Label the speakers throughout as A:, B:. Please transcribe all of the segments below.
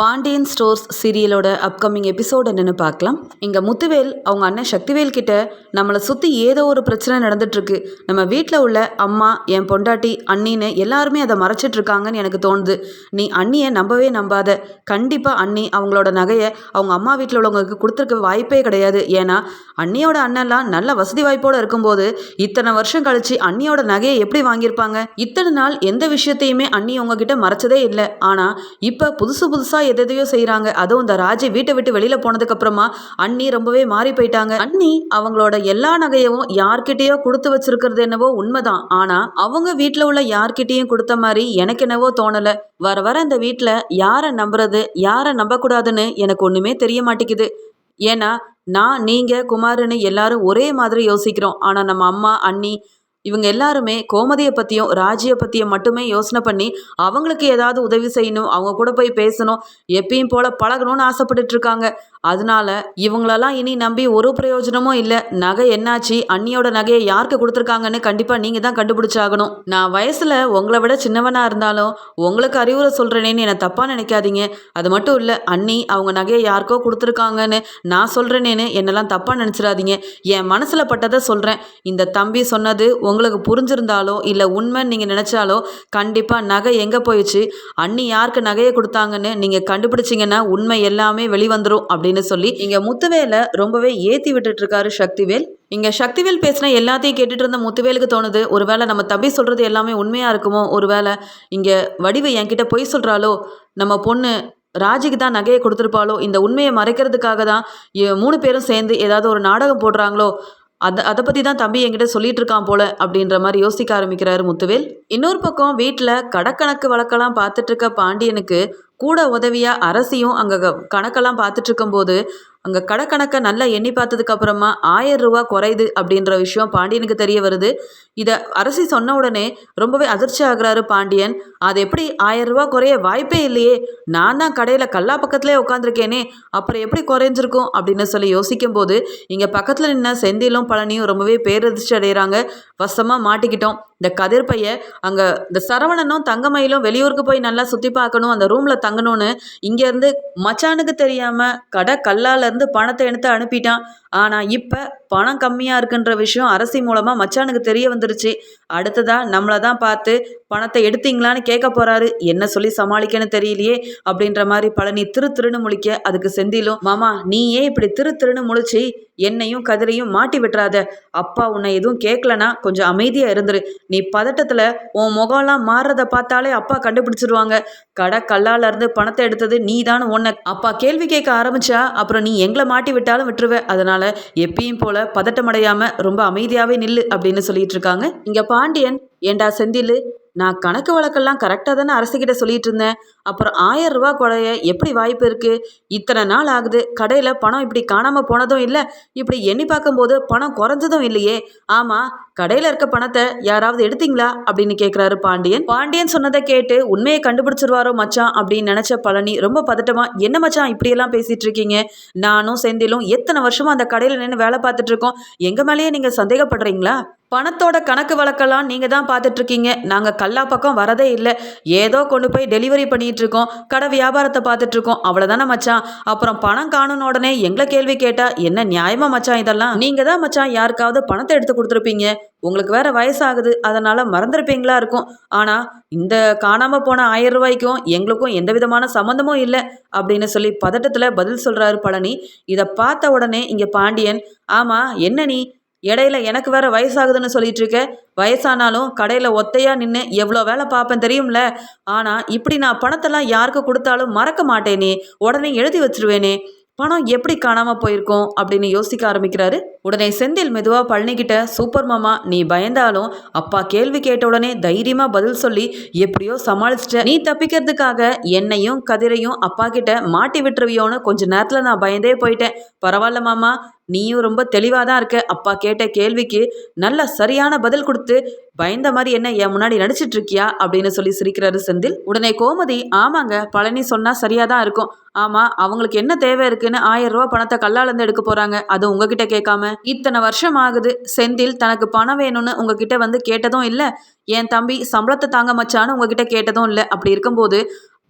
A: Pandian stores சீரியலோட upcoming episode என்னென்னு பார்க்கலாம். இங்கே முத்துவேல் அவங்க அண்ணன் சக்திவேல் கிட்ட நம்மளை சுற்றி ஏதோ ஒரு பிரச்சனை நடந்துட்டுருக்கு. நம்ம வீட்டில் உள்ள அம்மா என் பொண்டாட்டி அண்ணின்னு எல்லாருமே அதை மறைச்சிட்டு இருக்காங்கன்னு எனக்கு தோணுது. நீ அண்ணியை நம்பவே நம்பாத. கண்டிப்பாக அண்ணி அவங்களோட நகையை அவங்க அம்மா வீட்டில் உள்ளவங்களுக்கு கொடுத்துருக்க வாய்ப்பே கிடையாது. ஏன்னா அண்ணியோட அண்ணன்லாம் நல்ல வசதி வாய்ப்போடு இருக்கும்போது இத்தனை வருஷம் கழிச்சு அண்ணியோட நகையை எப்படி வாங்கியிருப்பாங்க? இத்தனை நாள் எந்த விஷயத்தையுமே அண்ணி உங்ககிட்ட மறைச்சதே இல்லை. ஆனால் இப்போ புதுசு புதுசாக எதையோ செய்கிறாங்க அதுவும் இந்த ராஜி வீட்டை விட்டு வெளியில் போனதுக்கப்புறமா அண்ணி ரொம்பவே மாறி போயிட்டாங்க. அண்ணி அவங்களோட எல்லா நகையவும் யார்கிட்டயோ கொடுத்து வச்சிருக்கிறது என்னவோ உண்மைதான். ஆனால் அவங்க வீட்டில் உள்ள யார்கிட்டயும் கொடுத்த மாதிரி எனக்கு என்னவோ தோணலை. வர வர இந்த வீட்டில் யாரை நம்புறது யாரை நம்பக்கூடாதுன்னு எனக்கு ஒன்றுமே தெரிய மாட்டேங்குது. ஏன்னா நான் நீங்கள் குமாருன்னு எல்லாரும் ஒரே மாதிரி யோசிக்கிறோம். ஆனால் நம்ம அம்மா அண்ணி இவங்க எல்லாருமே கோமதியை பற்றியும் ராஜியை பற்றியும் மட்டுமே யோசனை பண்ணி அவங்களுக்கு ஏதாவது உதவி செய்யணும் அவங்க கூட போய் பேசணும் எப்பயும் போல் பழகணும்னு ஆசைப்பட்டுட்டு இருக்காங்க. அதனால இவங்களெல்லாம் இனி நம்பி ஒரு பிரயோஜனமும் இல்லை. நகை என்னாச்சு? அண்ணியோட நகையை யாருக்கு கொடுத்துருக்காங்கன்னு கண்டிப்பாக நீங்கள் தான் கண்டுபிடிச்சாகணும். நான் வயசில் உங்களை விட சின்னவனாக இருந்தாலும் உங்களுக்கு அறிவுரை சொல்கிறேனேன்னு என்னை தப்பாக நினைக்காதீங்க. அது மட்டும் இல்லை அண்ணி அவங்க நகையை யாருக்கோ கொடுத்துருக்காங்கன்னு நான் சொல்கிறேனேன்னு என்னெல்லாம் தப்பாக நினச்சிடாதீங்க. என் மனசில் பட்டதை சொல்கிறேன் இந்த தம்பி சொன்னது உங்களுக்கு புரிஞ்சிருந்தாலோ இல்லை உண்மைன்னு நீங்கள் நினச்சாலோ கண்டிப்பாக நகை எங்கே போயிடுச்சு? அண்ணி யாருக்கு நகையை கொடுத்தாங்கன்னு நீங்கள் கண்டுபிடிச்சிங்கன்னா உண்மை எல்லாமே வெளிவந்துடும் அப்படின்னு சொல்லி இங்கே முத்துவேலை ரொம்பவே ஏற்றி விட்டுட்ருக்காரு சக்திவேல். இங்கே சக்திவேல் பேசின எல்லாத்தையும் கேட்டுட்டு இருந்த முத்துவேலுக்கு தோணுது ஒருவேளை நம்ம தம்பி சொல்கிறது எல்லாமே உண்மையாக இருக்குமோ? ஒருவேளை இங்கே வடிவு என்கிட்ட பொய் சொல்கிறாளோ நம்ம பொண்ணு ராஜிக்கு தான் நகையை கொடுத்துருப்பாளோ? இந்த உண்மையை மறைக்கிறதுக்காக தான் மூணு பேரும் சேர்ந்து ஏதாவது ஒரு நாடகம் போடுறாங்களோ? அதை அதை பற்றி தான் தம்பி என்கிட்ட சொல்லிட்டு இருக்கான் போல அப்படின்ற மாதிரி யோசிக்க ஆரம்பிக்கிறாரு முத்துவேல். இன்னொரு பக்கம் வீட்டில் கடக்கணக்கு வழக்கெல்லாம் பார்த்துட்டு இருக்க பாண்டியனுக்கு கூட உதவியாக அரசியும் அங்கே கணக்கெல்லாம் பார்த்துட்டு இருக்கும்போது அங்கே கடக்கணக்கை நல்லா எண்ணி பார்த்ததுக்கு அப்புறமா ஆயிரம் ரூபா குறையுது அப்படின்ற விஷயம் பாண்டியனுக்கு தெரிய வருது. இதை அரசி சொன்ன உடனே ரொம்பவே அதிர்ச்சி ஆகுறாரு பாண்டியன். அது எப்படி ஆயிரம் ரூபா குறைய வாய்ப்பே இல்லையே. நான் தான் கடையில் கல்லா பக்கத்துலேயே உட்காந்துருக்கேனே அப்புறம் எப்படி குறைஞ்சிருக்கும் அப்படின்னு சொல்லி யோசிக்கும் போது இங்கே பக்கத்தில் நின்ன செந்திலும் பழனியும் ரொம்பவே பேரதிர்ச்சி அடைகிறாங்க வசமாக மாட்டிக்கிட்டோம். இந்த கதிர் பைய அங்கே இந்த சரவணனும் தங்கமயிலும் வெளியூருக்கு போய் நல்லா சுற்றி பார்க்கணும் அந்த ரூமில் தங்கணும்னு இங்கேருந்து மச்சானுக்கு தெரியாமல் கடை கல்லாலேருந்து வந்து பணத்தை எடுத்து அனுப்பிட்டான். ஆனால் இப்போ பணம் கம்மியாக இருக்குன்ற விஷயம் அரசி மூலமாக மச்சானுக்கு தெரிய வந்துருச்சு. அடுத்ததாக நம்மளை தான் பார்த்து பணத்தை எடுத்தீங்களான்னு கேட்க போறாரு. என்ன சொல்லி சமாளிக்கன்னு தெரியலையே அப்படின்ற மாதிரி பழனி திரு திருன்னு முழிக்க அதுக்கு செந்திலும் மாமா நீ ஏன் இப்படி திரு திருன்னு முழிச்சு என்னையும் கதிரையும் மாட்டி விட்டுறாத? அப்பா உன்னை எதுவும் கேட்கலனா கொஞ்சம் அமைதியாக இருந்துரு. நீ பதட்டத்தில் உன் முகம்லாம் மாறுறத பார்த்தாலே அப்பா கண்டுபிடிச்சிருவாங்க. கடை கல்லால இருந்து பணத்தை எடுத்தது நீ தான் உன்னை. அப்பா கேள்வி கேட்க ஆரம்பிச்சா அப்புறம் நீ எங்களை மாட்டி விட்டாலும் விட்டுருவ. அதனால எப்பயும் போல பதட்டமடையாம ரொம்ப அமைதியாவே நில்லு அப்படின்னு சொல்லிட்டு இருக்காங்க. இங்க பாண்டியன் ஏண்டா செந்தில் நான் கணக்கு வழக்கெல்லாம் கரெக்டாக தானே அரசுகிட்ட சொல்லிட்டு இருந்தேன். அப்புறம் ஆயிரம் ரூபா குறைய எப்படி வாய்ப்பு இருக்கு? இத்தனை நாள் ஆகுது. கடையில் பணம் இப்படி காணாமல் போனதும் இல்லை. இப்படி எண்ணி பார்க்கும்போது பணம் குறைஞ்சதும் இல்லையே. ஆமாம் கடையில் இருக்க பணத்தை யாராவது எடுத்தீங்களா? அப்படின்னு கேட்குறாரு பாண்டியன். பாண்டியன் சொன்னதை கேட்டு உண்மையை கண்டுபிடிச்சிருவாரோ மச்சான் அப்படின்னு நினச்ச பழனி ரொம்ப பதட்டமா என்ன மச்சான் இப்படியெல்லாம் பேசிகிட்டு இருக்கீங்க? நானும் செந்திலும் எத்தனை வருஷமாக அந்த கடையில் நின்று வேலை பார்த்துட்ருக்கோம் எங்கள் மேலேயே நீங்கள் சந்தேகப்படுறீங்களா? பணத்தோட கணக்கு வழக்கெல்லாம் நீங்கள் தான் பார்த்துட்ருக்கீங்க. நாங்கள் கல்லா பக்கம் வரதே இல்லை. ஏதோ கொண்டு போய் டெலிவரி பண்ணிகிட்ருக்கோம் கடை வியாபாரத்தை பார்த்துட்ருக்கோம். அவ்வளோதானே மச்சான். அப்புறம் பணம் காணுன உடனே எங்களை கேள்வி கேட்டால் என்ன நியாயமாக மச்சான் இதெல்லாம்? நீங்கள் தான் மச்சான் யாருக்காவது பணத்தை எடுத்து கொடுத்துருப்பீங்க. உங்களுக்கு வேற வயசாகுது. அதனால் மறந்துருப்பீங்களா இருக்கும். ஆனால் இந்த காணாமல் போன ஆயிரம் ரூபாய்க்கும் எங்களுக்கும் எந்த விதமான சம்மந்தமும் இல்லை. அப்படின்னு சொல்லி பதட்டத்தில் பதில் சொல்கிறாரு பழனி. இதை பார்த்த உடனே இங்கே பாண்டியன் ஆமாம் என்ன நீ? இடையில எனக்கு வேற வயசாகுதுன்னு சொல்லிட்டு இருக்க வயசானாலும் கடையில் ஒத்தையா நின்று எவ்வளோ வேலை பார்ப்பேன் தெரியும்ல? ஆனால் இப்படி நான் பணத்தெல்லாம் யாருக்கு கொடுத்தாலும் மறக்க மாட்டேனே. உடனே எழுதி வச்சிருவேனே. பணம் எப்படி காணாமல் போயிருக்கோம்? அப்படின்னு யோசிக்க ஆரம்பிக்கிறாரு. உடனே செந்தில் மெதுவாக பழனிக்கிட்ட சூப்பர் மாமா நீ பயந்தாலும் அப்பா கேள்வி கேட்ட உடனே தைரியமாக பதில் சொல்லி எப்படியோ சமாளிச்சிட்ட. நீ தப்பிக்கிறதுக்காக என்னையும் கதிரையும் அப்பா கிட்ட மாட்டி விட்டுருவியோன்னு கொஞ்ச நேரத்தில் நான் பயந்தே போயிட்டேன். பரவாயில்ல மாமா நீயும் ரொம்ப தெளிவாக தான் இருக்க. அப்பா கேட்ட கேள்விக்கு நல்ல சரியான பதில் கொடுத்து பயந்த மாதிரி என்ன என் முன்னாடி நடிச்சிட்டு இருக்கியா அப்படின்னு சொல்லி சிரிக்கிறாரு செந்தில். உடனே கோமதி ஆமாங்க பழனி சொன்னா சரியா தான் இருக்கும். ஆமா அவங்களுக்கு என்ன தேவை இருக்குன்னு ஆயிரம் ரூபா பணத்தை கல்லால இருந்து எடுக்க போறாங்க. அது உங்ககிட்ட கேட்காம. இத்தனை வருஷம் ஆகுது. செந்தில் தனக்கு பணம் வேணும்னு உங்ககிட்ட வந்து கேட்டதும் இல்ல. என் தம்பி சம்பளத்தை தாங்க மச்சான்னு உங்ககிட்ட கேட்டதும் இல்லை. அப்படி இருக்கும்போது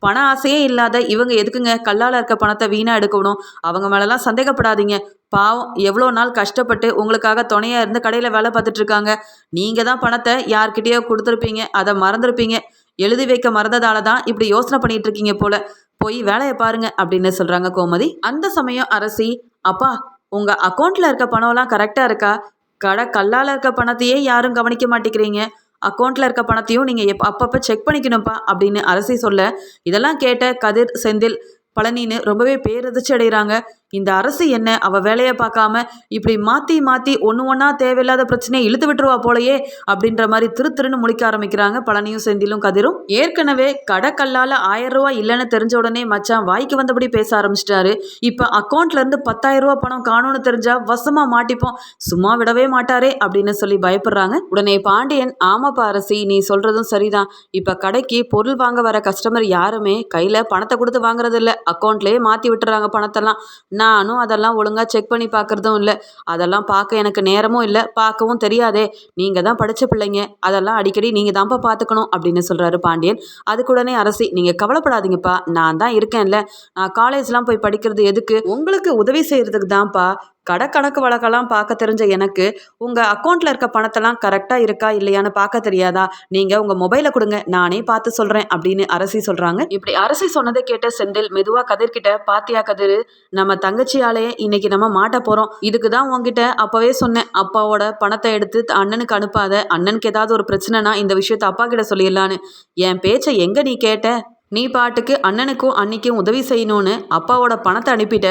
A: பண ஆசையே இல்லாத இவங்க எதுக்குங்க? கல்லால் இருக்க பணத்தை வீணாக எடுக்கணும். அவங்க மேலெல்லாம் சந்தேகப்படாதீங்க. பாவம் எவ்வளோ நாள் கஷ்டப்பட்டு உங்களுக்காக துணையாக இருந்து கடையில் வேலை பார்த்துட்டு இருக்காங்க. நீங்கள் தான் பணத்தை யார்கிட்டயோ கொடுத்துருப்பீங்க. அதை மறந்துருப்பீங்க. எழுதி வைக்க மறந்ததால தான் இப்படி யோசனை பண்ணிட்டு இருக்கீங்க போல. போய் வேலையை பாருங்க அப்படின்னு சொல்கிறாங்க கோமதி. அந்த சமயம் அரசி அப்பா உங்கள் அக்கௌண்ட்டில் இருக்க பணம்லாம் கரெக்டாக இருக்கா? கடை கல்லால் இருக்க பணத்தையே யாரும் கவனிக்க மாட்டேங்கிறீங்க. அக்கௌண்ட்டில் இருக்க பணத்தையும் நீங்கள் எப் அப்பப்போ செக் பண்ணிக்கணும்ப்பா அப்படின்னு அரசி சொல்ல இதெல்லாம் கேட்ட கதிர் செந்தில் பழனின்னு ரொம்பவே பேரதிர்ச்சி அடைகிறாங்க. இந்த அரசு என்ன? அவள் வேலையை பார்க்காம இப்படி மாற்றி மாற்றி ஒன்று ஒன்றா தேவையில்லாத பிரச்சனையை இழுத்து விட்டுருவா போலயே அப்படின்ற மாதிரி திரு திருன்னு முழிக்க ஆரம்பிக்கிறாங்க பழனியும் செந்திலும் கதிரும். ஏற்கனவே கடக்கல்லால் ஆயிரம் ரூபா இல்லைன்னு தெரிஞ்ச உடனே மச்சான் வாய்க்கு வந்தபடி பேச ஆரம்பிச்சிட்டாரு. இப்போ அக்கௌண்ட்லேருந்து பத்தாயிரம் ரூபா பணம் காணும்னு தெரிஞ்சா வசமாக மாட்டிப்போம். சும்மா விடவே மாட்டாரே அப்படின்னு சொல்லி பயப்படுறாங்க. உடனே பாண்டியன் ஆமாப்பா அரசி நீ சொல்கிறதும் சரிதான். இப்போ கடைக்கு பொருள் வாங்க வர கஸ்டமர் யாருமே கையில் பணத்தை கொடுத்து வாங்குறதில்ல. அக்கௌண்ட்லேயே மாற்றி விட்டுறாங்க பணத்தெல்லாம். நானும் அதெல்லாம் ஒழுங்காக செக் பண்ணி பார்க்குறதும் இல்லை. அதெல்லாம் பார்க்க எனக்கு நேரமும் இல்லை பார்க்கவும் தெரியாதே. நீங்கள் தான் படித்த பிள்ளைங்க அதெல்லாம் அடிக்கடி நீங்கள் தான்ப்பா பார்த்துக்கணும் அப்படின்னு சொல்கிறாரு பாண்டியன். அதுக்கு உடனே அரசி நீங்கள் கவலைப்படாதீங்கப்பா நான் தான் இருக்கேன்ல. நான் காலேஜ்லாம் போய் படிக்கிறது எதுக்கு? உங்களுக்கு உதவி செய்கிறதுக்கு தான்ப்பா. கடை கணக்கு வழக்கெல்லாம் பார்க்க தெரிஞ்ச எனக்கு உங்கள் அக்கௌண்ட்டில் இருக்க பணத்தெல்லாம் கரெக்டாக இருக்கா இல்லையான்னு பார்க்க தெரியாதா? நீங்கள் உங்கள் மொபைலை கொடுங்க நானே பார்த்து சொல்கிறேன் அப்படின்னு அரசி சொல்கிறாங்க இப்படி அரசி சொன்னதை கேட்ட செந்தில் மெதுவாக கதிர்கிட்ட பாத்தியா கதிர் நம்ம தங்கச்சியாலே இன்னைக்கு நம்ம மாட்ட போகிறோம் இதுக்கு தான் உங்ககிட்ட அப்போவே சொன்னேன். அப்பாவோட பணத்தை எடுத்து அண்ணனுக்கு அனுப்பாத. அண்ணனுக்கு ஏதாவது ஒரு பிரச்சனைனா இந்த விஷயத்த அப்பா கிட்ட சொல்லிடலான்னு. என் பேச்சை எங்கே நீ கேட்ட? நீ பாட்டுக்கு அண்ணனுக்கும் அன்னிக்கும் உதவி செய்யணும்னு அப்பாவோட பணத்தை அனுப்பிட்ட.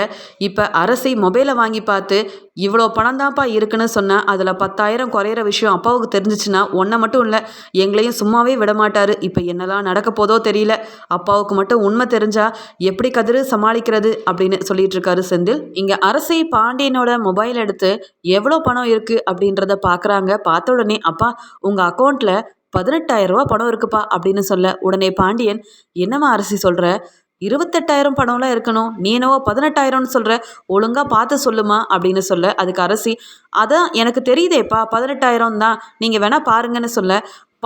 A: இப்போ அரசி மொபைலை வாங்கி பார்த்து இவ்வளோ பணம் தான்ப்பா இருக்குன்னு சொன்னால் அதில் பத்தாயிரம் குறையிற விஷயம் அப்பாவுக்கு தெரிஞ்சிச்சுன்னா ஒன்றை மட்டும் இல்லை எங்களையும் சும்மாவே விட மாட்டார் இப்போ என்னெல்லாம் நடக்க போதோ தெரியல. அப்பாவுக்கு மட்டும் உண்மை தெரிஞ்சா எப்படி கதிரு சமாளிக்கிறது? அப்படின்னு சொல்லிட்டு இருக்காரு செந்தில். இங்கே அரசி பாண்டியனோட மொபைல் எடுத்து எவ்வளோ பணம் இருக்குது அப்படின்றத பார்க்குறாங்க பார்த்த உடனே அப்பா உங்கள் அக்கௌண்ட்டில் பதினெட்டாயிரம் ரூபா பணம் இருக்குப்பா அப்படின்னு சொல்ல உடனே பாண்டியன் என்னம்மா அரசி சொல்கிற இருபத்தெட்டாயிரம் பணம்லாம் இருக்கணும். நீ என்னவோ பதினெட்டாயிரம்னு சொல்கிற ஒழுங்காக பார்த்து சொல்லுமா? அப்படின்னு சொல்ல அதுக்கு அரசி அதான் எனக்கு தெரியுதேப்பா பதினெட்டாயிரம் தான். நீங்கள் வேணால் பாருங்கன்னு சொல்ல.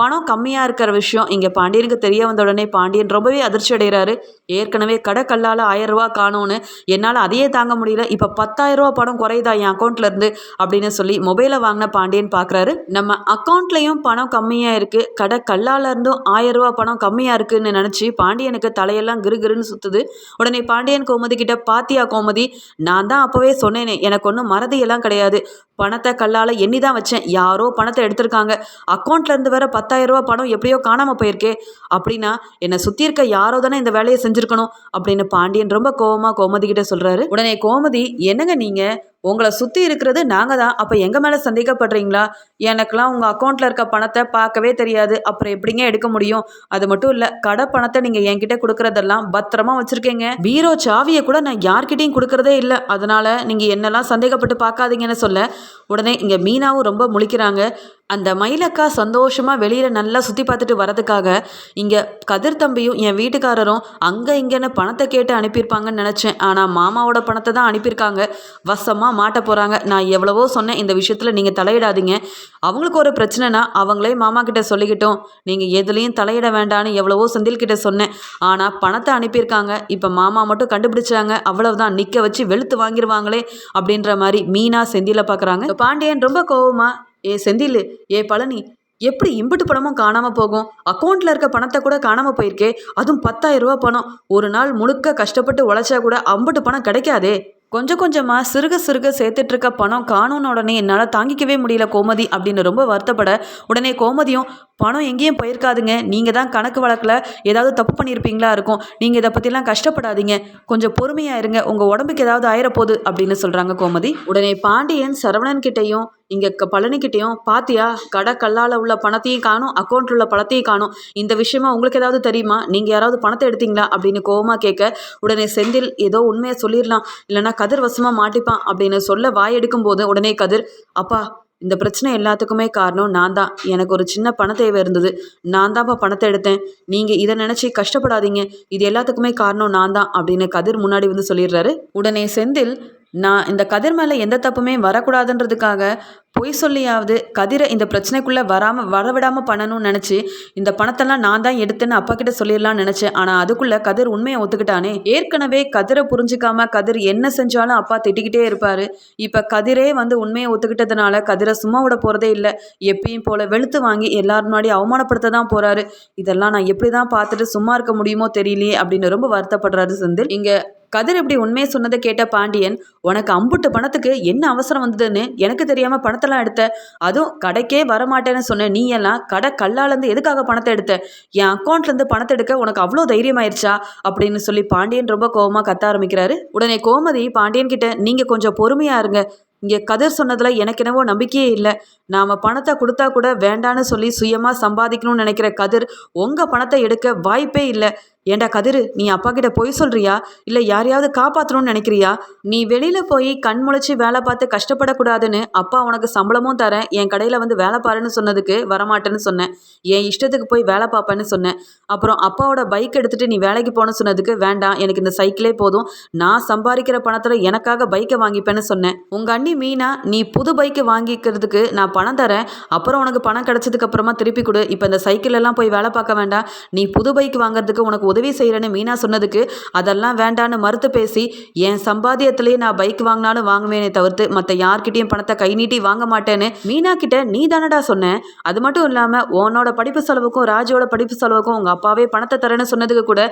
A: பணம் கம்மியாக இருக்கிற விஷயம். இங்கே பாண்டியனுக்கு தெரிய வந்த உடனே பாண்டியன் ரொம்பவே அதிர்ச்சி அடைகிறாரு. ஏற்கனவே கடைக்கல்லால் ஆயிரம் ரூபா காணும்னு. என்னால் அதையே தாங்க முடியல. இப்போ பத்தாயிரம் ரூபா பணம் குறையுதா என் அக்கௌண்ட்லேருந்து அப்படின்னு சொல்லி மொபைலை வாங்கின பாண்டியன் பார்க்குறாரு நம்ம அக்கௌண்ட்லேயும் பணம் கம்மியாக இருக்குது கடை கல்லால் இருந்தும் ஆயிரம் ரூபா பணம் கம்மியாக இருக்குன்னு நினச்சி பாண்டியனுக்கு தலையெல்லாம் கிருகிருன்னு சுற்றுது உடனே பாண்டியன் கோமதி கிட்ட பாத்தியா கோமதி நான் தான் அப்போவே சொன்னேனே. எனக்கு ஒன்றும் மறதியெல்லாம் கிடையாது. பணத்தை கல்லால் எண்ணி தான் வச்சேன். யாரோ பணத்தை எடுத்திருக்காங்க. அக்கௌண்ட்லேருந்து வேற பத்து ரூபா பணம் எப்படியோ காணாமல் போயிருக்கே. அப்படின்னா என்னை சுற்றி இருக்க யாரோ தானே இந்த வேலையை செஞ்சுருக்கணும் அப்படின்னு பாண்டியன் ரொம்ப கோவமாக கோமதி கிட்ட சொல்கிறாரு உடனே கோமதி என்னங்க நீங்கள் உங்களை சுற்றி இருக்கிறது நாங்கள் தான். அப்போ எங்கள் மேலே சந்தேகப்படுறீங்களா? எனக்குலாம் உங்கள் அக்கௌண்ட்டில் இருக்க பணத்தை பார்க்கவே தெரியாது. அப்புறம் எப்படிங்க எடுக்க முடியும்? அது மட்டும் இல்லை கடை பணத்தை நீங்கள் என்கிட்ட கொடுக்குறதெல்லாம் பத்திரமா வச்சுருக்கீங்க. பீரோ சாவியை கூட நான் யார்கிட்டையும் கொடுக்குறதே இல்லை. அதனால் நீங்கள் என்னெல்லாம் சந்தேகப்பட்டு பார்க்காதீங்கன்னு சொல்ல உடனே இங்கே மீனாவும் ரொம்ப முழிக்கிறாங்க. அந்த மயிலக்கா சந்தோஷமாக வெளியில் நல்லா சுற்றி பார்த்துட்டு வரதுக்காக இங்கே கதிர் தம்பியும் என் வீட்டுக்காரரும் அங்கே இங்கேன்னு பணத்தை கேட்டு அனுப்பியிருப்பாங்கன்னு நினச்சேன். ஆனால் மாமாவோட பணத்தை தான் அனுப்பியிருக்காங்க. வசமாக மாட்ட போகிறாங்க நான் எவ்வளவோ சொன்னேன். இந்த விஷயத்தில் நீங்கள் தலையிடாதீங்க. அவங்களுக்கு ஒரு பிரச்சனைனா அவங்களே மாமா கிட்ட சொல்லிக்கிட்டோம். நீங்கள் எதுலேயும் தலையிட வேண்டான்னு எவ்வளவோ செந்தில் கிட்ட சொன்னேன். ஆனால் பணத்தை அனுப்பியிருக்காங்க. இப்போ மாமா மட்டும் கண்டுபிடிச்சாங்க அவ்வளவுதான். நிற்க வச்சு வெளுத்து வாங்கிடுவாங்களே அப்படின்ற மாதிரி மீனா செந்தில பார்க்குறாங்க பாண்டியன் ரொம்ப கோவமா ஏ செந்தில் ஏ பழனி எப்படி இம்புட்டு பணமும் காணாமல் போகும்? அக்கௌண்ட்டில் இருக்க பணத்தை கூட காணாமல் போயிருக்கே. அதுவும் பத்தாயிரம் ரூபா பணம். ஒரு நாள் முழுக்க கஷ்டப்பட்டு உழைச்சா கூட அம்புட்டு பணம் கிடைக்காதே. கொஞ்சம் கொஞ்சமாக சிறுக சிறுக சேர்த்துட்டு இருக்க பணம் காணும்னு உடனே என்னால் தாங்கிக்கவே முடியல கோமதி அப்படின்னு ரொம்ப வருத்தப்பட உடனே கோமதியும் பணம் எங்கேயும் போயிருக்காதுங்க. நீங்கள் தான் கணக்கு வழக்கில் ஏதாவது தப்பு பண்ணியிருப்பீங்களா இருக்கும். நீங்கள் இதை பற்றிலாம் கஷ்டப்படாதீங்க. கொஞ்சம் பொறுமையாக இருங்க. உங்கள் உடம்புக்கு ஏதாவது ஆயிரப்போகுது அப்படின்னு சொல்கிறாங்க கோமதி. உடனே பாண்டியன் சரவணன் கிட்டேயும் இங்கே க பழனிக்கிட்டேயும் பாத்தியா கடை கல்லால் உள்ள பணத்தையும் காணும் அக்கௌண்ட்டில் உள்ள பணத்தையும் காணும். இந்த விஷயமா உங்களுக்கு ஏதாவது தெரியுமா? நீங்கள் யாராவது பணத்தை எடுத்தீங்களா? அப்படின்னு கோவமாக கேட்க உடனே செந்தில் ஏதோ உண்மையை சொல்லிடலாம் இல்லைனா கதிர் வசமாக மாட்டிப்பான் அப்படின்னு சொல்ல வாய் எடுக்கும்போது உடனே கதிர் அப்பா இந்த பிரச்சனை எல்லாத்துக்குமே காரணம் நான் தான். எனக்கு ஒரு சின்ன பண தேவை இருந்தது. நான் தான்ப்பா பணத்தை எடுத்தேன். நீங்கள் இதை நினச்சி கஷ்டப்படாதீங்க. இது எல்லாத்துக்குமே காரணம் நான் தான் அப்படின்னு கதிர் முன்னாடி வந்து சொல்லிடுறாரு. உடனே செந்தில் நான் இந்த கதிர் மேலே எந்த தப்புமே வரக்கூடாதுன்றதுக்காக பொய் சொல்லியாவது கதிரை இந்த பிரச்சனைக்குள்ளே வராமல் வரவிடாமல் பண்ணணும்னு நினச்சி இந்த பணத்தெல்லாம் நான் தான் எடுத்தேன்னு அப்பா கிட்ட சொல்லிடலாம்னு நினச்சேன். ஆனால் அதுக்குள்ளே கதிர் உண்மையை ஒத்துக்கிட்டானே. ஏற்கனவே கதிரை புரிஞ்சுக்காம கதிர் என்ன செஞ்சாலும் அப்பா திட்டிக்கிட்டே இருப்பார். இப்போ கதிரே வந்து உண்மையை ஒத்துக்கிட்டதுனால கதிரை சும்மா விட போகிறதே இல்லை. எப்பயும் போல வெளுத்து வாங்கி எல்லாரும் முன்னாடி அவமானப்படுத்த தான் போகிறாரு இதெல்லாம் நான் எப்படி தான் பார்த்துட்டு சும்மா இருக்க முடியுமோ தெரியலையே அப்படின்னு ரொம்ப வருத்தப்படுறாரு செந்தில். இங்கே கதிர் இப்படி உண்மையை சொன்னதை கேட்ட பாண்டியன் உனக்கு அம்புட்டு பணத்துக்கு என்ன அவசரம் வந்ததுன்னு எனக்கு தெரியாமல் பணத்தெல்லாம் எடுத்த? அதுவும் கடைக்கே வரமாட்டேன்னு சொன்ன நீ எல்லாம் கடை கல்லாலேருந்து எதுக்காக பணத்தை எடுத்த? என் அக்கௌண்ட்லேருந்து பணத்தை எடுக்க உனக்கு அவ்வளோ தைரியமாயிருச்சா? அப்படின்னு சொல்லி பாண்டியன் ரொம்ப கோவமாக கத்த ஆரம்பிக்கிறாரு. உடனே கோமதி பாண்டியன் கிட்ட நீங்கள் கொஞ்சம் பொறுமையாக இருங்க. இங்கே கதிர் சொன்னதில் எனக்கு என்னவோ நம்பிக்கையே இல்லை. நாம் பணத்தை கொடுத்தா கூட வேண்டான்னு சொல்லி சுயமாக சம்பாதிக்கணும்னு நினைக்கிற கதிர் உங்கள் பணத்தை எடுக்க வாய்ப்பே இல்லை. ஏண்டா கதிரு நீ அப்பா கிட்ட பொய் சொல்றியா? இல்லை யாரையாவது காப்பாற்றணும்னு நினைக்கிறியா? நீ வெளியில் போய் கண் முளைச்சி வேலை பார்த்து கஷ்டப்படக்கூடாதுன்னு அப்பா உனக்கு சம்பளமும் தரேன் என் கடையில் வந்து வேலை பாருன்னு சொன்னதுக்கு வரமாட்டேன்னு சொன்னேன். என் இஷ்டத்துக்கு போய் வேலை பார்ப்பேன்னு சொன்னேன். அப்புறம் அப்பாவோட பைக் எடுத்துகிட்டு நீ வேலைக்கு போகணும்னு சொன்னதுக்கு வேண்டாம் எனக்கு இந்த சைக்கிளே போதும். நான் சம்பாதிக்கிற பணத்தில் எனக்காக பைக்கை வாங்கிப்பேன்னு சொன்னேன். உங்கள் அண்ணி மீனா நீ புது பைக்கு வாங்கிக்கிறதுக்கு நான் பணம் தரேன். அப்புறம் உனக்கு பணம் கிடைச்சதுக்கு அப்புறமா திருப்பி கொடு. இப்போ இந்த சைக்கிள் எல்லாம் போய் வேலை பார்க்க வேண்டாம். நீ புது பைக் வாங்குறதுக்கு உனக்கு உதவி செய்கிறேன்னு மீனா சொன்னதுக்கு அதெல்லாம் வேண்டான்னு மறுத்து பேசி என் சம்பாத்தியத்திலேயே நான் பைக் வாங்கினாலும் வாங்குவேனே தவிர்த்து மற்ற யார்கிட்டயும் பணத்தை கை நீட்டி வாங்க மாட்டேன்னு மீனா கிட்ட நீ தானடா சொன்ன? அது மட்டும் இல்லாமல் உன்னோட படிப்பு செலவுக்கும் ராஜோட படிப்பு செலவுக்கும் உங்கள் அப்பாவே பணத்தை தரேன்னு சொன்னதுக்கு கூட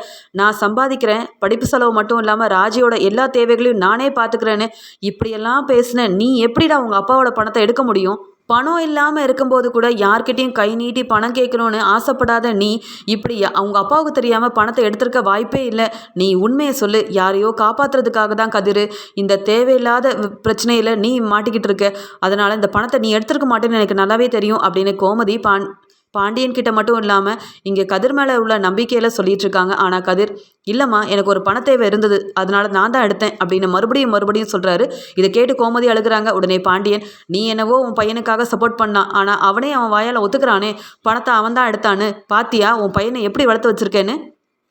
A: நான் சம்பாதிக்கிறேன். படிப்பு செலவு மட்டும் இல்லாமல் ராஜியோட எல்லா தேவைகளையும் நானே பார்த்துக்கிறேன்னு இப்படியெல்லாம் பேசின நீ எப்படிடா உங்கள் அப்பாவோட பணத்தை எடுக்க முடியும்? பணம் இல்லாமல் இருக்கும்போது கூட யார்கிட்டையும் கை நீட்டி பணம் கேட்கணும்னு ஆசைப்படாத நீ இப்படி அவங்க அப்பாவுக்கு தெரியாமல் பணத்தை எடுத்திருக்க வாய்ப்பே இல்லை. நீ உண்மையை சொல்லு. யாரையோ காப்பாற்றுறதுக்காக தான் கதிர். இந்த தேவையில்லாத பிரச்சனையில் நீ மாட்டிக்கிட்டு இருக்க. அதனால் இந்த பணத்தை நீ எடுத்திருக்க மாட்டேன்னு எனக்கு நல்லாவே தெரியும் அப்படின்னு கோமதி பான் பாண்டியன் கிட்ட மட்டும் இல்லாமல் இங்கே கதிர் மேலே உள்ள நம்பிக்கையில் சொல்லிட்டு இருக்காங்க ஆனால் கதிர் இல்லைம்மா எனக்கு ஒரு பண தேவை இருந்தது. அதனால நான் தான் எடுத்தேன். அப்படின்னு மறுபடியும் மறுபடியும் சொல்கிறாரு இதை கேட்டு கோமதி அழுகுறாங்க. உடனே பாண்டியன் நீ என்னவோ உன் பையனுக்காக சப்போர்ட் பண்ணான் ஆனால் அவனே அவன் வாயால் ஒத்துக்கிறானே. பணத்தை அவன் தான் எடுத்தான்னு. பாத்தியா உன் பையனை எப்படி வளர்த்து வச்சிருக்கேன்னு?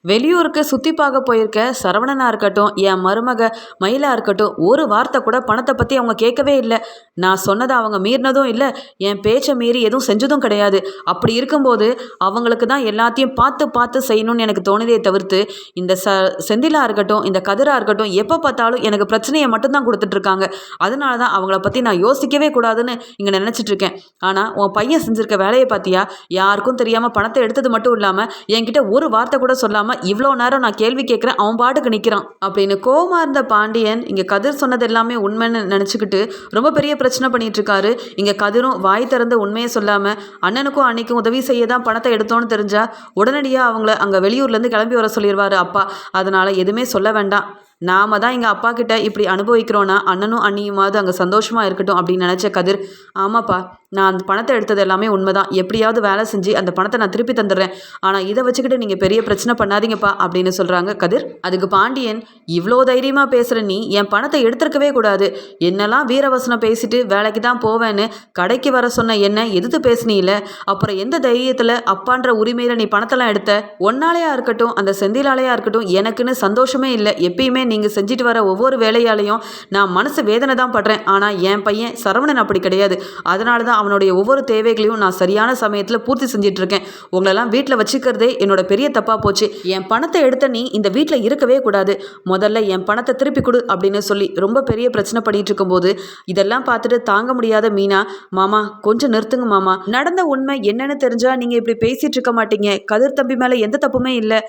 A: வெளியூருக்கு சுற்றி பார்க்க போயிருக்க சரவணனாக இருக்கட்டும் என் மருமக மயிலாக இருக்கட்டும் ஒரு வார்த்தை கூட பணத்தை பற்றி அவங்க கேட்கவே இல்லை. நான் சொன்னதை அவங்க மீறினதும் இல்லை. என் பேச்சை மீறி எதுவும் செஞ்சதும் கிடையாது. அப்படி இருக்கும்போது அவங்களுக்கு தான் எல்லாத்தையும் பார்த்து பார்த்து செய்யணும்னு எனக்கு தோணுதே தவிர்த்து இந்த ச செந்திலாக இருக்கட்டும் இந்த கதிராக இருக்கட்டும் எப்போ பார்த்தாலும் எனக்கு பிரச்சனையை மட்டும்தான் கொடுத்துட்ருக்காங்க. அதனால தான் அவங்கள பற்றி நான் யோசிக்கவே கூடாதுன்னு இங்கே நினச்சிட்ருக்கேன் ஆனால் உன் பையன் செஞ்சிருக்க வேலையை பார்த்தியா? யாருக்கும் தெரியாமல் பணத்தை எடுத்தது மட்டும் இல்லாமல் என்கிட்ட ஒரு வார்த்தை கூட சொல்லாமல் இவ்வளோ நேரம் நான் கேள்வி கேட்குறேன் அவன் பாட்டுக்கு நிற்கிறான் அப்படின்னு கோமா இருந்த பாண்டியன் இங்கே கதிர் சொன்னது எல்லாமே உண்மைன்னு நினச்சிக்கிட்டு ரொம்ப பெரிய பிரச்சனை பண்ணிகிட்டு இருக்காரு. இங்கே கதிரும் வாய் திறந்து உண்மையை சொல்லாமல் அண்ணனுக்கும் அன்னைக்கும் உதவி செய்ய தான் பணத்தை எடுத்தோன்னு தெரிஞ்சா உடனடியாக அவங்கள அங்கே வெளியூர்லேருந்து கிளம்பி வர சொல்லிடுவார் அப்பா. அதனால் எதுவுமே சொல்ல வேண்டாம். நாம தான் எங்கள் அப்பா கிட்ட இப்படி அனுபவிக்கிறோன்னா அண்ணனும் அண்ணியுமாவது அங்கே சந்தோஷமாக இருக்கட்டும் அப்படின்னு நினச்ச கதிர் ஆமாப்பா நான் அந்த பணத்தை எடுத்தது எல்லாமே உண்மைதான். எப்படியாவது வேலை செஞ்சு அந்த பணத்தை நான் திருப்பி தந்துடுறேன். ஆனால் இதை வச்சுக்கிட்டு நீங்கள் பெரிய பிரச்சனை பண்ணாதீங்கப்பா அப்படின்னு சொல்கிறாங்க கதிர். அதுக்கு பாண்டியன் இவ்வளோ தைரியமாக பேசுகிற நீ என் பணத்தை எடுத்துருக்கவே கூடாது. என்னெல்லாம் வீரவசனம் பேசிட்டு வேலைக்கு தான் போவேன்னு கடைக்கு வர சொன்ன என்ன எதிர்த்து பேசுனீல? அப்புறம் எந்த தைரியத்தில் அப்பான்ற உரிமையில் நீ பணத்தெல்லாம் எடுத்த? ஒன்னாலையாக இருக்கட்டும் அந்த செந்திலாலையாக இருக்கட்டும் எனக்குன்னு சந்தோஷமே இல்லை. எப்பயுமே நீங்கள் செஞ்சுட்டு வர ஒவ்வொரு வேலையாலையும் நான் மனசு வேதனை தான் படுறேன். ஆனால் என் பையன் சரவணன் அப்படி கிடையாது. அதனால தான் அவனுடைய ஒவ்வொரு தேவைகளையும் நான் சரியான சமயத்தில் பூர்த்தி செஞ்சுட்டு இருக்கேன் உங்களெல்லாம் வீட்டில் வச்சுக்கிறதே என்னோட பெரிய தப்பாக போச்சு. என் பணத்தை எடுத்த நீ இந்த வீட்டில் இருக்கவே கூடாது. முதல்ல என் பணத்தை திருப்பி கொடு அப்படின்னு சொல்லி ரொம்ப பெரிய பிரச்சனை பண்ணிட்டு இருக்கும்போது இதெல்லாம் பார்த்துட்டு தாங்க முடியாத மீனா மாமா கொஞ்சம் நிறுத்துங்க மாமா. நடந்த உண்மை என்னன்னு தெரிஞ்சா நீங்கள் இப்படி பேசிட்டு இருக்க மாட்டீங்க. கதிர் தம்பி மேலே எந்த தப்புமே இல்லை.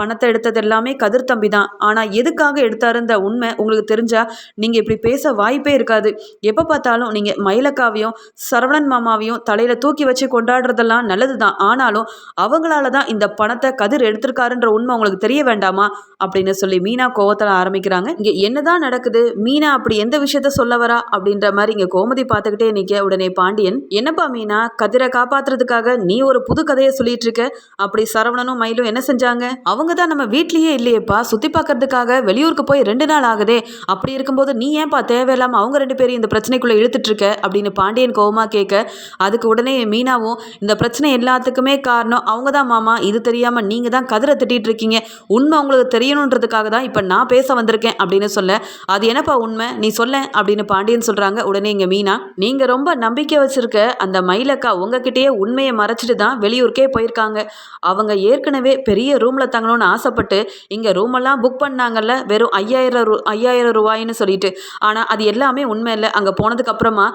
A: பணத்தை எடுத்தது எல்லாமே கதிர் தம்பி தான். ஆனால் எதுக்காக எடுத்தாருன்ற உண்மை உங்களுக்கு தெரிஞ்சா நீங்கள் இப்படி பேச வாய்ப்பே இருக்காது. எப்போ பார்த்தாலும் நீங்கள் மயிலக்காவையும் சரவணன் மாமாவையும் தலையில் தூக்கி வச்சு கொண்டாடுறதெல்லாம் நல்லது தான் ஆனாலும் அவங்களால தான் இந்த பணத்தை கதிர் எடுத்திருக்காருன்ற உண்மை உங்களுக்கு தெரிய வேண்டாமா? அப்படின்னு சொல்லி மீனா கோவத்தில் ஆரம்பிக்கிறாங்க. இங்கே என்னதான் நடக்குது? மீனா அப்படி எந்த விஷயத்த சொல்ல வரா? அப்படின்ற மாதிரி இங்கே கோமதி பார்த்துக்கிட்டே நிற்க உடனே பாண்டியன் என்னப்பா மீனா கதிரை காப்பாத்துறதுக்காக நீ ஒரு புது கதையை சொல்லிட்டு இருக்க? அப்படி சரவணனும் மயிலும் என்ன செஞ்சாங்க? அவங்க அவங்க தான் நம்ம வீட்லேயே இல்லையேப்பா. சுற்றி பார்க்கறதுக்காக வெளியூருக்கு போய் ரெண்டு நாள் ஆகுதே. அப்படி இருக்கும்போது நீ ஏன்ப்பா தேவையில்லாமல் அவங்க ரெண்டு பேரும் இந்த பிரச்சனைக்குள்ளே இழுத்துட்டு இருக்க? அப்படின்னு பாண்டியன் கோவமா கேட்க அதுக்கு உடனே மீனாவும் இந்த பிரச்சனை எல்லாத்துக்குமே காரணம் அவங்க தான் மாமா. இது தெரியாமல் நீங்கள் தான் கதிரை திட்டிகிட்டு இருக்கீங்க. உண்மை உங்களுக்கு தெரியணுன்றதுக்காக தான் இப்போ நான் பேச வந்திருக்கேன் அப்படின்னு சொல்ல அது என்னப்பா உண்மை? நீ சொல்ல அப்படின்னு பாண்டியன் சொல்கிறாங்க உடனே இங்கே மீனா. நீங்கள் ரொம்ப நம்பிக்கை வச்சுருக்க அந்த மயிலக்கா உங்ககிட்டயே உண்மையை மறைச்சிட்டு தான் வெளியூருக்கே போயிருக்காங்க. அவங்க ஏற்கனவே பெரிய ரூமில் தங்க வாங்கணும்னு ஆசைப்பட்டு இங்கே ரூமெல்லாம் புக் பண்ணாங்கல்ல வெறும் ஐயாயிரம் ரூ ஐயாயிரம் ரூபாயின்னு சொல்லிட்டு. ஆனால் அது எல்லாமே உண்மை இல்லை அங்கே போனதுக்கப்புறமா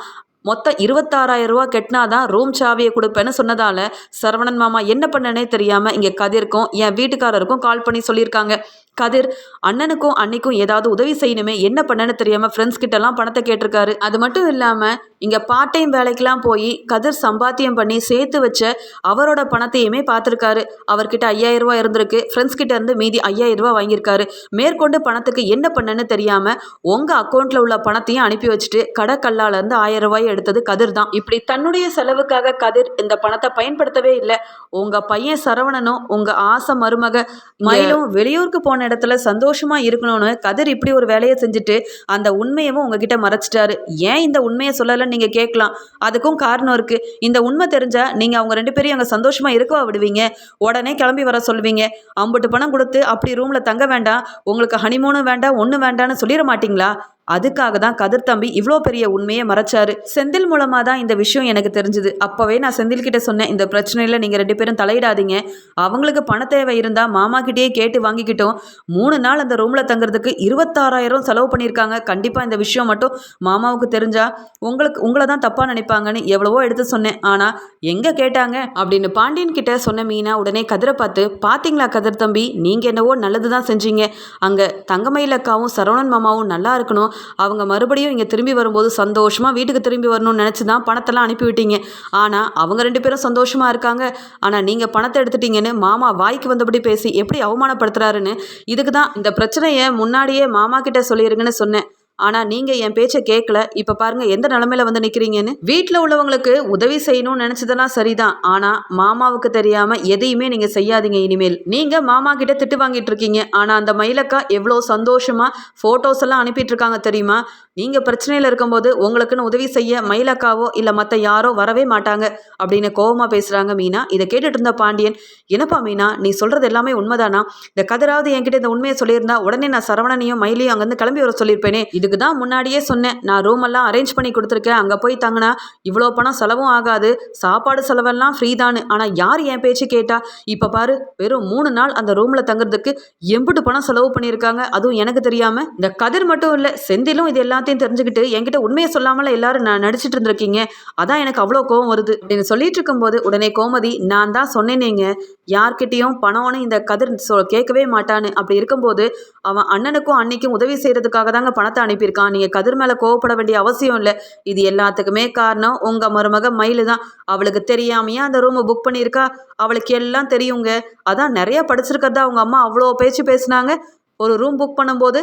A: மொத்தம் இருபத்தாறாயிரம் ரூபா கெட்டினாதான் ரூம் சாவியை கொடுப்பேன்னு சொன்னதால சரவணன் மாமா என்ன பண்ணனே தெரியாமல் இங்கே கதிர்க்கும் என் வீட்டுக்காரருக்கும் கால் பண்ணி சொல்லியிருக்காங்க. கதிர் அண்ணனுக்கும் அன்னைக்கும் ஏதாவது உதவி செய்யணுமே என்ன பண்ணனு தெரியாமல் ஃப்ரெண்ட்ஸ் கிட்டலாம் பணத்தை கேட்டிருக்காரு. அது மட்டும் இல்லாமல் இங்கே பார்ட் டைம் வேலைக்கெலாம் போய் கதிர் சம்பாத்தியம் பண்ணி சேர்த்து வச்ச அவரோட பணத்தையுமே பார்த்துருக்காரு. அவர்கிட்ட ஐயாயிரம் ரூபாய் இருந்திருக்கு. ஃப்ரெண்ட்ஸ் கிட்ட இருந்து மீதி ஐயாயிரம் ரூபாய் வாங்கியிருக்காரு. மேற்கொண்டு பணத்துக்கு என்ன பண்ணனு தெரியாமல் உங்கள் அக்கௌண்ட்டில் உள்ள பணத்தையும் அனுப்பி வச்சுட்டு கடற்கல்லால இருந்து ஆயிரம் ரூபாய் எடுத்தது கதிர் தான். இப்படி தன்னுடைய செலவுக்காக கதிர் இந்த பணத்தை பயன்படுத்தவே இல்லை. உங்கள் பையன் சரவணனும் உங்கள் ஆசை மருமக மயிலும் வெளியூருக்கு போன இடத்துல சந்தோஷமா இருக்கணும்னு கதிர் இப்படி ஒரு வேலையை செஞ்சுட்டு அந்த உண்மையவும் உங்ககிட்ட மறைச்சிட்டாரு. ஏன் இந்த உண்மையை சொல்லலைன்னு நீங்க கேட்கலாம். அதுக்கும் காரணம் இருக்கு. இந்த உண்மை தெரிஞ்சா நீங்க அவங்க ரெண்டு பேரையும் அங்க சந்தோஷமா இருக்கவா விடுவீங்க? உடனே கிளம்பி வர சொல்லுவீங்க அம்புட்டு பணம் கொடுத்து அப்படி ரூம்ல தங்க வேண்டாம். உங்களுக்கு ஹனிமூனும் வேண்டாம் ஒன்றும் வேண்டாம்னு சொல்லிட மாட்டீங்களா? அதுக்காக தான் கதிர் தம்பி இவ்வளோ பெரிய உண்மையை மறைச்சாரு. செந்தில் மூலமாக தான் இந்த விஷயம் எனக்கு தெரிஞ்சுது. அப்போவே நான் செந்தில் கிட்ட சொன்னேன் இந்த பிரச்சனையில் நீங்கள் ரெண்டு பேரும் தலையிடாதீங்க. அவங்களுக்கு பண தேவை இருந்தால் மாமா கிட்டேயே கேட்டு வாங்கிக்கிட்டோம். மூணு நாள் அந்த ரூமில் தங்குறதுக்கு இருபத்தாறாயிரம் செலவு பண்ணியிருக்காங்க. கண்டிப்பாக இந்த விஷயம் மட்டும் மாமாவுக்கு தெரிஞ்சா உங்களுக்கு உங்களை தான் தப்பாக நினைப்பாங்கன்னு எவ்வளவோ எடுத்து சொன்னேன். ஆனால் எங்கே கேட்டாங்க? அப்படின்னு பாண்டியன் கிட்ட சொன்ன மீனா உடனே கதிரை பார்த்து பார்த்தீங்களா கதிர் தம்பி? நீங்கள் என்னவோ நல்லது தான் செஞ்சீங்க. அங்கே தங்கமயிலக்காவும் சரவணன் மாமாவும் நல்லா இருக்கணும். அவங்க மறுபடியும் இங்கே திரும்பி வரும்போது சந்தோஷமாக வீட்டுக்கு திரும்பி வரணும்னு நினச்சி தான் பணத்தெல்லாம் அனுப்பிவிட்டீங்க ஆனால் அவங்க ரெண்டு பேரும் சந்தோஷமாக இருக்காங்க. ஆனால் நீங்கள் பணத்தை எடுத்துட்டீங்கன்னு மாமா வாய்க்கு வந்தபடி பேசி எப்படி அவமானப்படுத்துறாருன்னு இதுக்கு தான் இந்த பிரச்சனையை முன்னாடியே மாமா கிட்ட சொல்லிடுங்கன்னு சொன்னேன். ஆனால் நீங்கள் என் பேச்சை கேட்கல இப்போ பாருங்கள் எந்த நிலமையில வந்து நிற்கிறீங்கன்னு வீட்டில் உள்ளவங்களுக்கு உதவி செய்யணும்னு நினச்சதெல்லாம் சரிதான். ஆனால் மாமாவுக்கு தெரியாமல் எதையுமே நீங்கள் செய்யாதீங்க இனிமேல். நீங்கள் மாமா கிட்ட திட்டு வாங்கிட்டு இருக்கீங்க. ஆனால் அந்த மயிலக்கா எவ்வளோ சந்தோஷமாக ஃபோட்டோஸ் எல்லாம் அனுப்பிட்டு இருக்காங்க தெரியுமா? நீங்கள் பிரச்சனையில் இருக்கும்போது உங்களுக்குன்னு உதவி செய்ய மயிலக்காவோ இல்லை மற்ற யாரோ வரவே மாட்டாங்க அப்படின்னு கோவமாக பேசுகிறாங்க மீனா. இதை கேட்டுட்டு இருந்த பாண்டியன் என்னப்பா மீனா நீ சொல்கிறது எல்லாமே உண்மைதானா? இந்த கதிராவது என்கிட்ட இந்த உண்மையை சொல்லியிருந்தா உடனே நான் சரவணனையும் மயிலையும் அங்கேருந்து கிளம்பி வர சொல்லியிருப்பேனே. இதுக்கு தான் முன்னாடியே சொன்னேன். நான் ரூம் எல்லாம் அரேஞ்ச் பண்ணி கொடுத்துருக்கேன். அங்கே போய் தங்கினா இவ்வளோ பணம் செலவும் ஆகாது. சாப்பாடு செலவெல்லாம் ஃப்ரீ தானு ஆனால் யார் என் பேச்சு கேட்டா? இப்போ பாரு வெறும் மூணு நாள் அந்த ரூமில் தங்குறதுக்கு எம்பிட்டு பணம் செலவு பண்ணியிருக்காங்க. அதுவும் எனக்கு தெரியாமல் இந்த கதிர் மட்டும் இல்லை செந்திலும் இது எல்லாத்தையும் தெரிஞ்சுக்கிட்டு என்கிட்ட உண்மையை சொல்லாமல் எல்லாரும் நான் நடிச்சிட்டு இருந்திருக்கீங்க. அதான் எனக்கு அவ்வளோ கோவம் வருது. அப்படின்னு சொல்லிட்டு இருக்கும்போது உடனே கோமதி நான் தான் சொன்னேனேங்க. யார்கிட்டையும் பணம்னு இந்த கதிர் சொ கேட்கவே மாட்டான்னு. அப்படி இருக்கும்போது அவன் அண்ணனுக்கும் அன்னைக்கும் உதவி செய்கிறதுக்காக தாங்க பணத்தை அனுப்பியிருக்கான். நீங்கள் கதிர் மேலே கோவப்பட வேண்டிய அவசியம் இல்லை. இது எல்லாத்துக்குமே காரணம் உங்கள் மருமக மயிலு தான். அவளுக்கு தெரியாமையே அந்த ரூமை புக் பண்ணியிருக்கா. அவளுக்கு எல்லாம் தெரியுங்க. அதான் நிறைய படிச்சிருக்கிறதா அவங்க அம்மா அவ்வளோ பேச்சு பேசுனாங்க. ஒரு ரூம் புக் பண்ணும்போது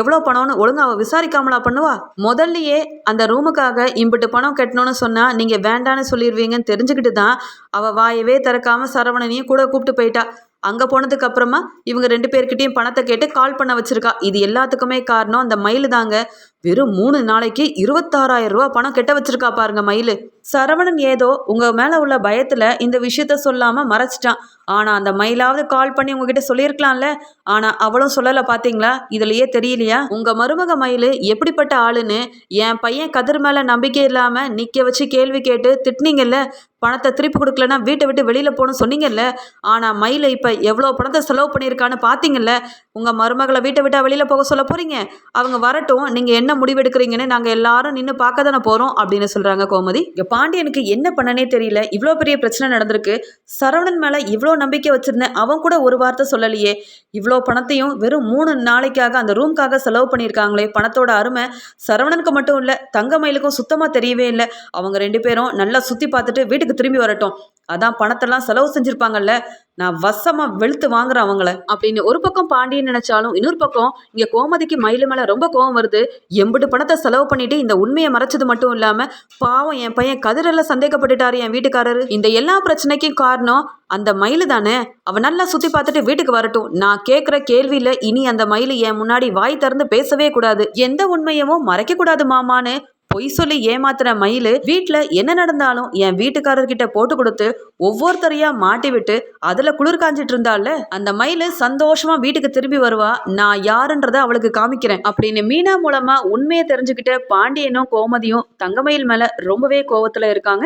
A: எவ்வளோ பணம்னு ஒழுங்கா அவள் விசாரிக்காமலா பண்ணுவா? முதல்லயே அந்த ரூமுக்காக இம்பிட்டு பணம் கட்டணும்னு சொன்னால் நீங்கள் வேண்டான்னு சொல்லிடுவீங்கன்னு தெரிஞ்சுக்கிட்டு தான் அவள் வாயவே திறக்காம சரவணனையும் கூட கூப்பிட்டு போயிட்டா. அங்கே போனதுக்கு அப்புறமா இவங்க ரெண்டு பேர்கிட்டையும் பணத்தை கேட்டு கால் பண்ண வச்சிருக்கா. இது எல்லாத்துக்குமே காரணம். அந்த மயில் தாங்க வெறும் மூணு நாளைக்கு இருபத்தாறாயிரம் ரூபா பணம் கெட்ட வச்சிருக்கா பாருங்க மயில். சரவணன் ஏதோ உங்க மேல உள்ள பயத்துல இந்த விஷயத்த சொல்லாம மறைச்சிட்டான். ஆனா அந்த மயிலாவது கால் பண்ணி உங்ககிட்ட சொல்லியிருக்கலாம்ல. ஆனா அவளும் சொல்லல பாத்தீங்களா? இதுலயே தெரியலையா? உங்க மருமக மயில் எப்படிப்பட்ட ஆளுன்னு என் பையன் கதிர் மேல நம்பிக்கை இல்லாம நிக்க வச்சு கேள்வி கேட்டு திட்டினீங்கல்ல. பணத்தை திருப்பி கொடுக்கலன்னா வீட்டை விட்டு வெளியில போகணும்னு சொன்னீங்கல்ல. ஆனா மயில இப்ப எவ்வளோ பணத்தை செலவு பண்ணியிருக்கான்னு பார்த்தீங்கல்ல உங்கள் மருமகளை வீட்டை விட்டா வெளியில் போக சொல்ல போகிறீங்க அவங்க வரட்டும். நீங்கள் என்ன முடிவெடுக்கிறீங்கன்னு நாங்கள் எல்லாரும் நின்று பார்க்க தானே போகிறோம் அப்படின்னு சொல்கிறாங்க கோமதி. இங்கே பாண்டியனுக்கு என்ன பண்ணனே தெரியல. இவ்வளோ பெரிய பிரச்சனை நடந்திருக்கு. சரவணன் மேலே இவ்வளோ நம்பிக்கை வச்சுருந்தேன். அவன் கூட ஒரு வார்த்தை சொல்லலையே. இவ்வளோ பணத்தையும் வெறும் மூணு நாளைக்காக அந்த ரூம்காக செலவு பண்ணியிருக்காங்களே. பணத்தோட அருமை சரவணனுக்கு மட்டும் இல்லை தங்கமயிலுக்கும் சுத்தமாக தெரியவே இல்லை. அவங்க ரெண்டு பேரும் நல்லா சுற்றி பார்த்துட்டு வீட்டுக்கு திரும்பி வரட்டும். அதான் பணத்தெல்லாம் செலவு செஞ்சிருப்பாங்கல்ல நான் வசமா வெளுத்து வாங்குறேன் அவங்கள. அப்படின்னு ஒரு பக்கம் பாண்டியன் நினைச்சாலும் இன்னொரு பக்கம் இங்க கோமதிக்கு மயிலு மேல ரொம்ப கோவம் வருது. எம்பிட்டு பணத்தை செலவு பண்ணிட்டு இந்த உண்மையை மறைச்சது மட்டும் இல்லாம பாவம் என் பையன் கதிரெல்லாம் சந்தேகப்பட்டுட்டாரு என் வீட்டுக்காரரு. இந்த எல்லா பிரச்சனைக்கும் காரணம் அந்த மயிலு தானே. அவன் நல்லா சுத்தி பார்த்துட்டு வீட்டுக்கு வரட்டும். நான் கேட்குற கேள்வியில இனி அந்த மயிலு என் முன்னாடி வாய் திறந்து பேசவே கூடாது. எந்த உண்மையவும் மறைக்க கூடாது மாமான்னு பொய் சொல்லி ஏமாத்துற மயிலு வீட்டில் என்ன நடந்தாலும் என் வீட்டுக்காரர்கிட்ட போட்டு கொடுத்து ஒவ்வொருத்தரையா மாட்டி விட்டு அதுல குளிர் காஞ்சிட்டு இருந்தால அந்த மயிலு சந்தோஷமா வீட்டுக்கு திரும்பி வருவா. நான் யாருன்றத அவளுக்கு காமிக்கிறேன் அப்படின்னு மீனா மூலமா உண்மையை தெரிஞ்சுக்கிட்ட பாண்டியனும் கோமதியும் தங்கமயில் மேல ரொம்பவே கோவத்துல இருக்காங்க.